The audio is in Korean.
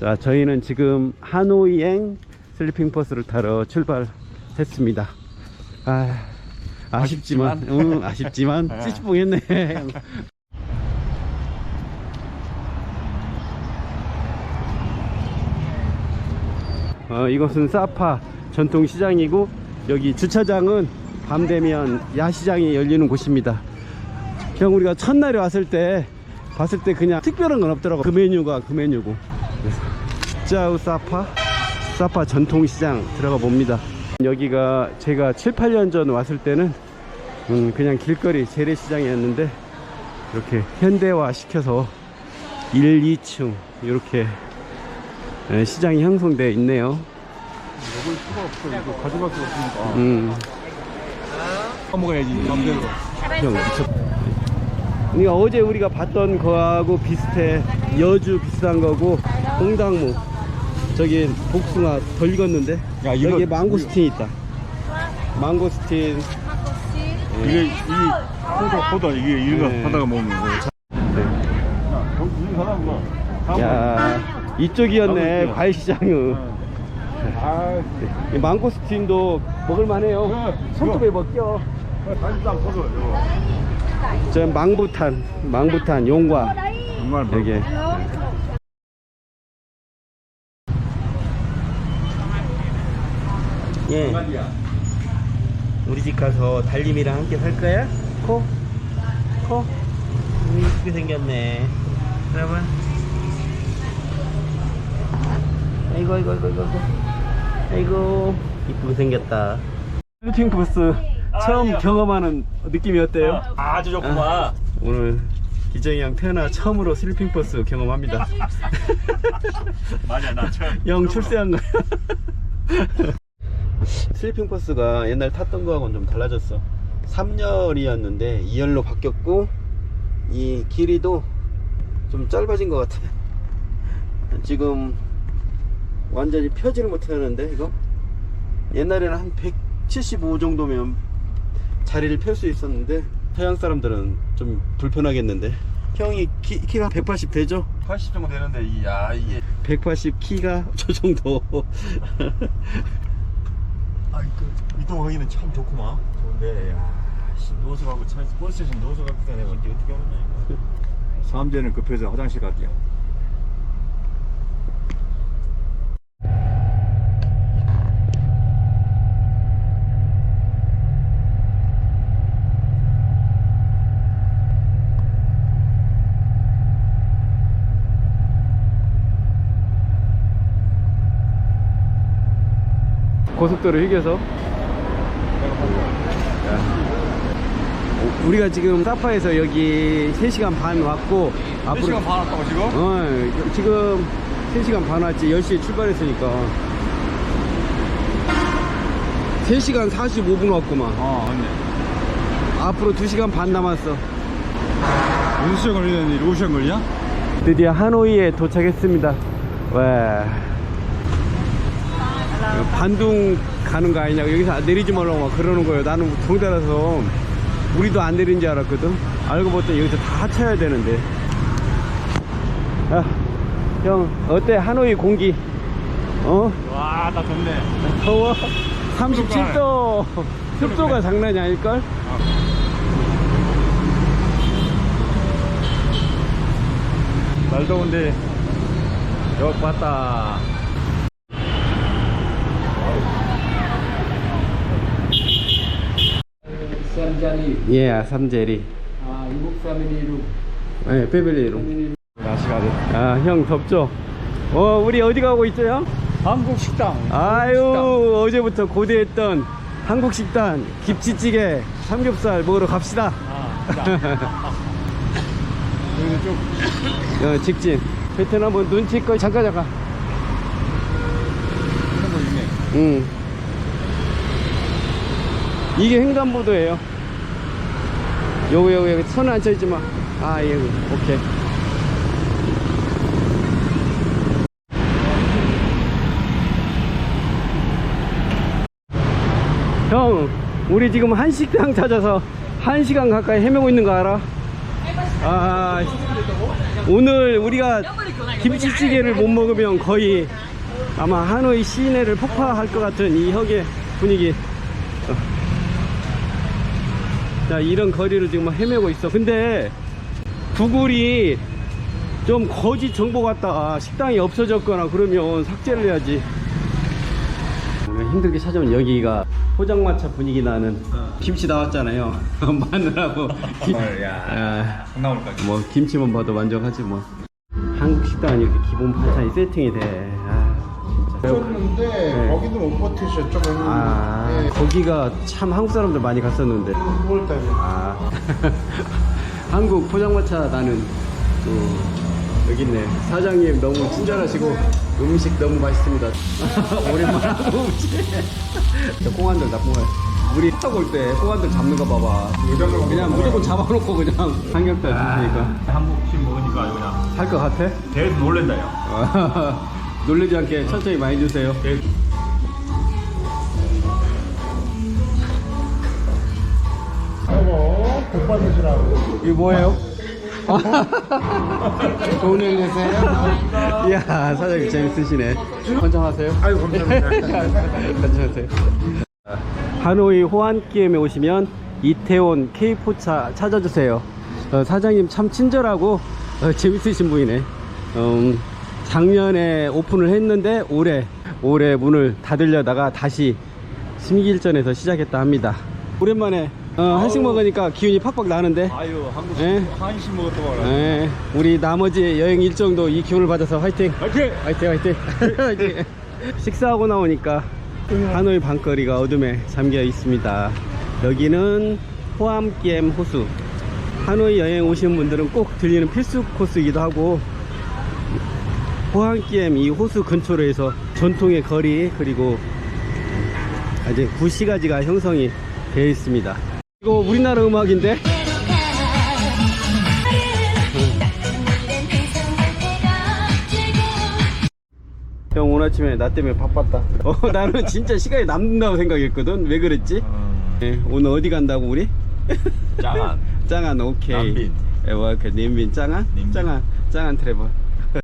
자, 저희는 지금 하노이행 슬리핑 버스를 타러 출발했습니다. 아, 아쉽지만, 응, 아쉽지만, 찌찌뽕 했네. 어, 이것은 사파 전통시장이고, 여기 주차장은 밤 되면 야시장이 열리는 곳입니다. 형, 우리가 첫날에 왔을 때, 봤을 때 그냥 특별한 건 없더라고. 그 메뉴가 그 메뉴고. 그래서 짜우 사파? 사파 전통시장 들어가 봅니다. 여기가 제가 7, 8년 전 왔을 때는 음, 그냥 길거리 재래시장이었는데 이렇게 현대화 시켜서 1, 2층 이렇게 예, 시장이 형성되어 있네요. 먹을 수가 없어. 이거 가져갈 수가 없으니까. 음, 먹어야지, 맘대로. 형 미쳤 그러니까 어제 우리가 봤던 거하고 비슷해. 여주 비슷한 거고 홍당무 저기 복숭아 덜 익었는데 야, 이거- 여기 망고스틴 있다 망고스틴 이게, 이, 포도, 포도, 이게, 이거 네. 하다가 먹는 거. 뭐. 야 이쪽이었네 망고스틴. 과일시장은 아, 이 망고스틴도 먹을만해요 네. 손톱에 벗겨 사실상 포도, 이거. 저 망부탄 망부탄 용과 정말 뭐. 여기 예 우리 집 가서 달님이랑 함께 살 거야? 코? 코? 음, 이쁘게 생겼네 여러분 아이고 아이고 아이고 아이고 아이고 이쁘게 생겼다 루팅 버스 처음 경험하는 느낌이 어때요? 아 주 좋구만. 오늘 기정이 형 태어나 처음으로 슬리핑 버스 경험합니다. 맞아, 나 처음. 형 출세한 거야. 슬리핑 버스가 옛날 탔던 거하고는 좀 달라졌어. 3열이었는데 2열로 바뀌었고 이 길이도 좀 짧아진 것 같아. 지금 완전히 펴지를 못하는데 이거 옛날에는 한 175 정도면 자리를 펼 수 있었는데 서양 사람들은 좀 불편하겠는데 형이 키, 키가 180 되죠? 80 정도 되는데, 이, 야, 이게. 180 키가 저 정도 이동하기는 참 좋구만. 좋은데, 야, 씨, 누워서 가고, 차, 버스에서 누워서 가고, 내가 언제 어떻게 하느냐, 이거. 삼재는 급해서 화장실 갈게요. 고속도로 휴게소 우리가 지금 사파에서 여기 3시간 반 왔고 앞으로 3시간 반 왔다고, 지금? 어, 지금 3시간 반 왔지. 10시에 출발했으니까. 3시간 45분 왔구만. 아, 맞네. 앞으로 2시간 반 남았어. 무슨 시간 걸리는데, 5시간 걸리냐? 드디어 하노이에 도착했습니다. 와 반둥 가는 거 아니냐고. 여기서 내리지 말라고 막 그러는 거예요. 나는 동대라서 우리도 안 내린 줄 알았거든 알고 봤더니 여기서 다 하차해야 되는데 야, 형 어때 하노이 공기 어? 와, 나 좋네. 더워 37도 습도가 장난이 아닐걸? 날 더운데, 여기 봤다. Samjali. 예 삼제리 Ah, ibu family room. 예 패밀리로 날씨가 아주. 아형 덥죠? 어 우리 어디 가고 있죠 형? 한국 식당. 아유 어제부터 고대했던 한국 식단 김치찌개 삼겹살 먹으러 갑시다 여기는 좀 어, 직진 베트남은 눈치껏 잠깐 잠깐 이런 거 있네. 응 이게 횡단보도예요 여기 여기 여기 손 앉혀있지 마아 예 오케이 형 우리 지금 한식당 찾아서 한시간 가까이 헤매고 있는 거 알아? 아 오늘 우리가 김치찌개를 못 먹으면 거의 아마 하노이 시내를 폭파할 것 같은 이 형의 분위기 어. 자 이런 거리를 지금 막 헤매고 있어. 근데 구글이 좀 거짓 정보 같다가 식당이 없어졌거나 그러면 삭제를 해야지. 힘들게 찾아온 여기가 포장마차 분위기 나는 김치 나왔잖아요. 마늘하고 김- 아, 나올 것뭐 김치만 봐도 만족하지 뭐. 한국 식당은 이렇게 기본 반찬이 세팅이 돼 했는데 네. 거기도 못 버티셨죠. 아 네. 거기가 참 한국 사람들 많이 갔었는데. 9월달에. 아. 한국 포장마차 나는 또 여기 있네. 사장님 너무 친절하시고 음식 너무 맛있습니다. 오랜만에 하고 음식. 저 꽁한들 나 꽁한 우리 타고 올 때 꽁한들 잡는 거 봐봐. 그냥 무조건 잡아놓고 그냥 삼겹살 주시니까. 한국식 먹으니까 아주 그냥 살것 같아? 대에서 놀랜다 요. 아, 놀라지 않게 천천히 많이 주세요 받으시라고. 이거 뭐예요? 돈을 내세요? 이야 사장님 재밌으시네 환장하세요? 아유, 감사합니다. 환장하세요 하노이 호안기엠에 오시면 이태원 K포차 찾아주세요 어, 사장님 참 친절하고 어, 재밌으신 분이네 음, 작년에 오픈을 했는데 올해 올해 문을 닫으려다가 다시 심기일전에서 시작했다 합니다 오랜만에 어, 한식 먹으니까 기운이 팍팍 나는데 아유 한국 예? 한식 먹었다 봐라 네, 우리 나머지 여행 일정도 이 기운을 받아서 화이팅! 화이팅! 화이팅, 화이팅! 화이팅! 식사하고 나오니까 하노이 방거리가 어둠에 잠겨 있습니다. 여기는 호암기엠 호수. 하노이 여행 오시는 분들은 꼭 들리는 필수 코스이기도 하고, 호암기엠 이 호수 근처로 해서 전통의 거리, 그리고 아주 구시가지가 형성이 되어 있습니다. 이거 우리나라 음악인데? 형 오늘 아침에 나 때문에 바빴다 어, 나는 진짜 시간이 남는다고 생각했거든 왜 그랬지? 예, 오늘 어디 간다고 우리? 짱한 짱안 오케이 남빈. 에, 뭐, 그 님빈 짱안? 짱안 짱안 트래블